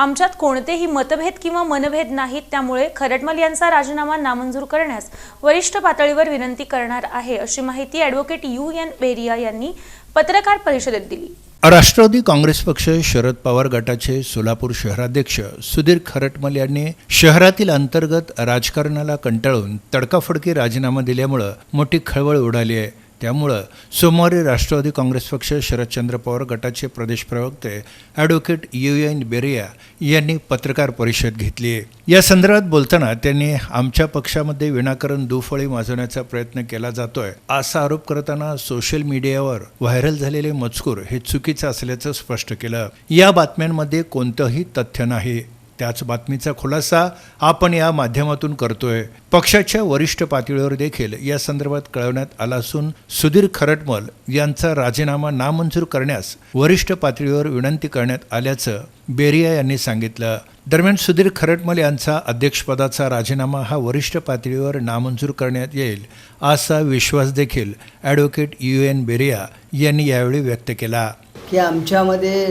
आमच्यात कोणतेही मतभेद किंवा मनभेद नाहीत त्यामुळे खरटमल यांचा राजीनामा नामंजूर करण्यास वरिष्ठ पातळीवर विनंती करणार आहे अशी माहिती ॲडव्होकेट यू एन बेरिया यांनी पत्रकार परिषदेत दिली. राष्ट्रवादी काँग्रेस पक्ष शरद पवार गटाचे सोलापूर शहराध्यक्ष सुधीर खरटमल यांनी शहरातील अंतर्गत राजकारणाला कंटाळून तडकाफडकी राजीनामा दिल्यामुळं मोठी खळबळ उडाली आहे. त्यामुळं सोमवारी राष्ट्रवादी काँग्रेस पक्ष शरदचंद्र पवार गटाचे प्रदेश प्रवक्ते ॲडव्होकेट यू एन बेरिया यांनी पत्रकार परिषद घेतली आहे. या संदर्भात बोलताना त्यांनी आमच्या पक्षामध्ये विनाकारण दुफळी माजवण्याचा प्रयत्न केला जातोय असा आरोप करताना सोशल मीडियावर व्हायरल झालेले मजकूर हे चुकीचं असल्याचं स्पष्ट केलं. या बातम्यांमध्ये कोणतंही तथ्य नाही. त्याच बातमीचा खुलासा आपण या माध्यमातून करतोय. पक्षाच्या वरिष्ठ पातळीवर देखील या संदर्भात कळवण्यात आला असून सुधीर खरटमल यांचा राजीनामा नामंजूर करण्यास वरिष्ठ पातळीवर विनंती करण्यात आल्याचं बेरिया यांनी सांगितलं. दरम्यान सुधीर खरटमल यांचा अध्यक्षपदाचा राजीनामा हा वरिष्ठ पातळीवर नामंजूर करण्यात येईल असा विश्वास देखील ॲडव्होकेट यू एन बेरिया यांनी यावेळी व्यक्त केला. की आमच्यामध्ये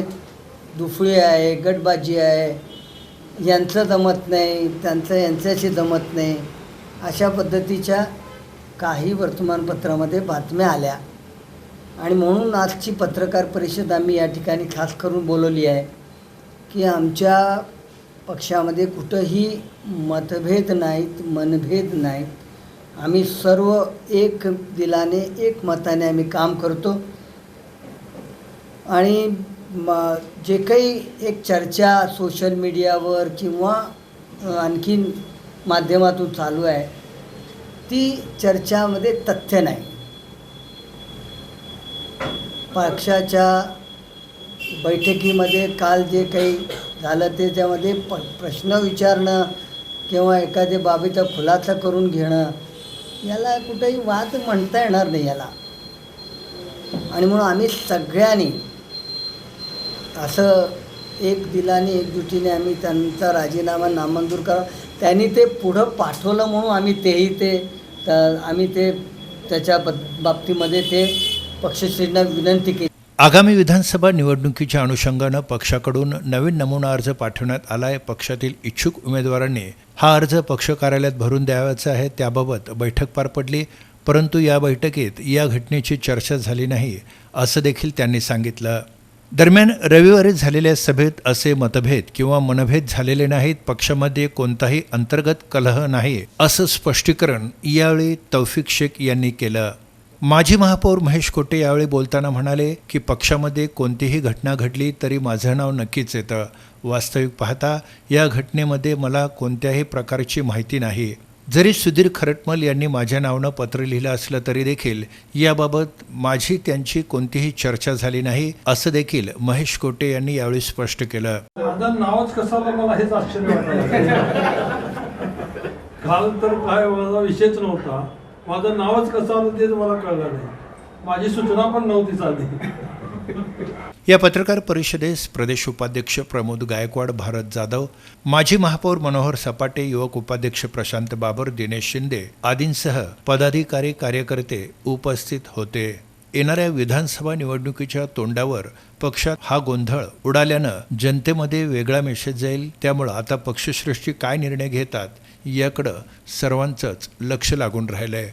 दुफळी आहे गटबाजी आहे यांचं जमत नाही त्यांचं यांच्याशी जमत नाही अशा पद्धतीच्या काही वर्तमानपत्रामध्ये बातम्या आल्या. आणि म्हणून आजची पत्रकार परिषद आम्ही या ठिकाणी खास करून बोलवली आहे की आमच्या पक्षामध्ये कुठंही मतभेद नाहीत मनभेद नाहीत. आम्ही सर्व एक दिलाने एक मताने आम्ही काम करतो. आणि म जे काही एक चर्चा सोशल मीडियावर किंवा आणखीन माध्यमातून चालू आहे ती चर्चामध्ये तथ्य नाही. पक्षाच्या बैठकीमध्ये काल जे काही झालं त्याच्यामध्ये प प्रश्न विचारणं किंवा एखाद्या बाबीचा खुलासा करून घेणं याला कुठेही वाद म्हणता येणार नाही याला. आणि म्हणून आम्ही सगळ्यांनी असं एक दिलाने एकजुटीने आम्ही त्यांचा राजीनामा नामंजूर करा. त्यांनी ते पुढं पाठवलं म्हणून आम्ही तेही ते तर आम्ही ते त्याच्या बाबतीमध्ये ते पक्षश्रींना विनंती केली. आगामी विधानसभा निवडणुकीच्या अनुषंगानं पक्षाकडून नवीन नमुना अर्ज पाठवण्यात आला आहे पक्षातील इच्छुक उमेदवारांनी हा अर्ज पक्ष कार्यालयात भरून द्यावायचा आहे. त्याबाबत बैठक पार पडली परंतु या बैठकीत या घटनेची चर्चा झाली नाही असं देखील त्यांनी सांगितलं. दरम्यान रविवारी झालेल्या सभेत असे मतभेद किंवा मनभेद झालेले नाहीत पक्षामध्ये कोणताही अंतर्गत कलह नाही असं स्पष्टीकरण यावेळी तौफिक शेख यांनी केलं. माजी महापौर महेश कोटे यावेळी बोलताना म्हणाले की पक्षामध्ये कोणतीही घटना घडली तरी माझं नाव नक्कीच येतं. वास्तविक पाहता या घटनेमध्ये मला कोणत्याही प्रकारची माहिती नाही. जरी सुधीर खरटमल यांनी माझ्या नावानं पत्र लिहिलं असलं तरी देखील याबाबत माझी त्यांची कोणतीही चर्चा झाली नाही असं देखील महेश कोटे यांनी यावेळी स्पष्ट केलं. नावच कसं मला हेच आश्चर्य काल तर काय माझा विषयच नव्हता. माझं नावच कसं आलं तेच मला कळलं नाही. माझी सूचना पण नव्हती चालली. या पत्रकार परिषदेस प्रदेश उपाध्यक्ष प्रमोद गायकवाड भारत जाधव माजी महापौर मनोहर सपाटे युवक उपाध्यक्ष प्रशांत बाबर दिनेश शिंदे आदींसह पदाधिकारी कार्यकर्ते उपस्थित होते. येणाऱ्या विधानसभा निवडणुकीच्या तोंडावर पक्षात हा गोंधळ उडाल्यानं जनतेमध्ये वेगळा मेसेज जाईल. त्यामुळं आता पक्षश्रेष्ठी काय निर्णय घेतात याकडं सर्वांचंच लक्ष लागून राहिलंय.